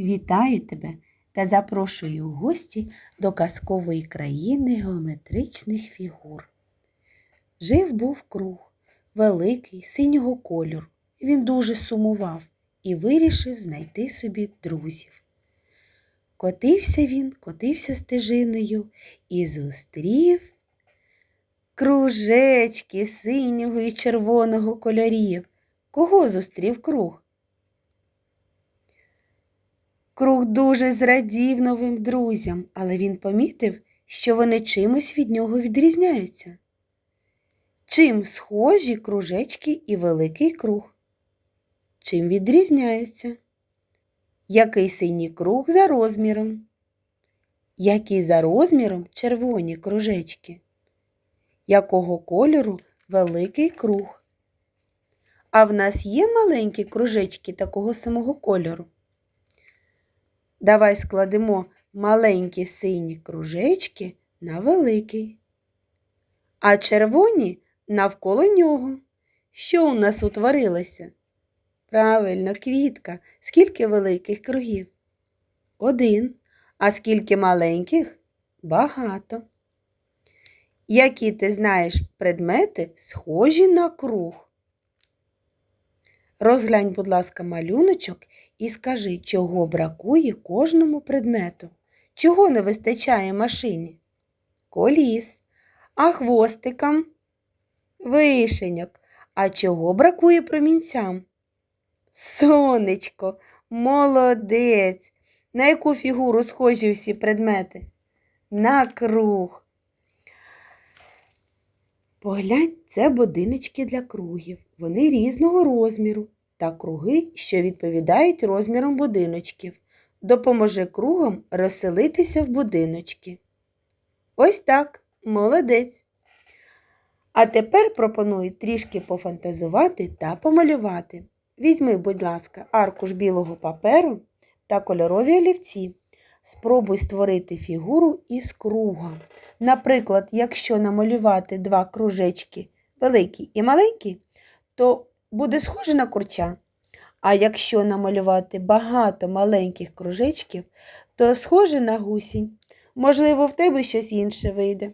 Вітаю тебе та запрошую у гості до казкової країни геометричних фігур. Жив був круг, великий, синього кольору. Він дуже сумував і вирішив знайти собі друзів. Котився він, котився стежиною і зустрів кружечки синього і червоного кольорів. Кого зустрів круг? Круг дуже зрадів новим друзям, але він помітив, що вони чимось від нього відрізняються. Чим схожі кружечки і великий круг? Чим відрізняються? Який синій круг за розміром? Які за розміром червоні кружечки? Якого кольору великий круг? А в нас є маленькі кружечки такого самого кольору? Давай складемо маленькі сині кружечки на великий, а червоні навколо нього. Що у нас утворилося? Правильно, квітка. Скільки великих кругів? Один. А скільки маленьких? Багато. Які ти знаєш предмети схожі на круг? Розглянь, будь ласка, малюночок і скажи, чого бракує кожному предмету. Чого не вистачає машині? Коліс, а хвостикам? Вишеньок. А чого бракує промінцям? Сонечко, молодець. На яку фігуру схожі всі предмети? На круг. Поглянь, це будиночки для кругів. Вони різного розміру та круги, що відповідають розмірам будиночків. Допоможи кругом розселитися в будиночки. Ось так, молодець. А тепер пропоную трішки пофантазувати та помалювати. Візьми, будь ласка, аркуш білого паперу та кольорові олівці. Спробуй створити фігуру із круга. Наприклад, якщо намалювати два кружечки великий і маленький, то буде схоже на курча. А якщо намалювати багато маленьких кружечків, то схоже на гусінь. Можливо, в тебе щось інше вийде.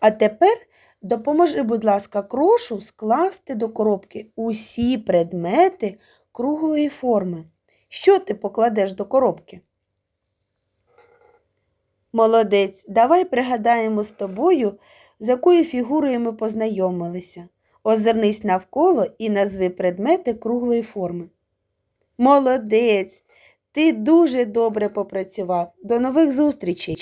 А тепер допоможи, будь ласка, крошу скласти до коробки усі предмети круглої форми. Що ти покладеш до коробки? Молодець, давай пригадаємо з тобою, з якою фігурою ми познайомилися. Озирнись навколо і назви предмети круглої форми. Молодець, ти дуже добре попрацював. До нових зустрічей!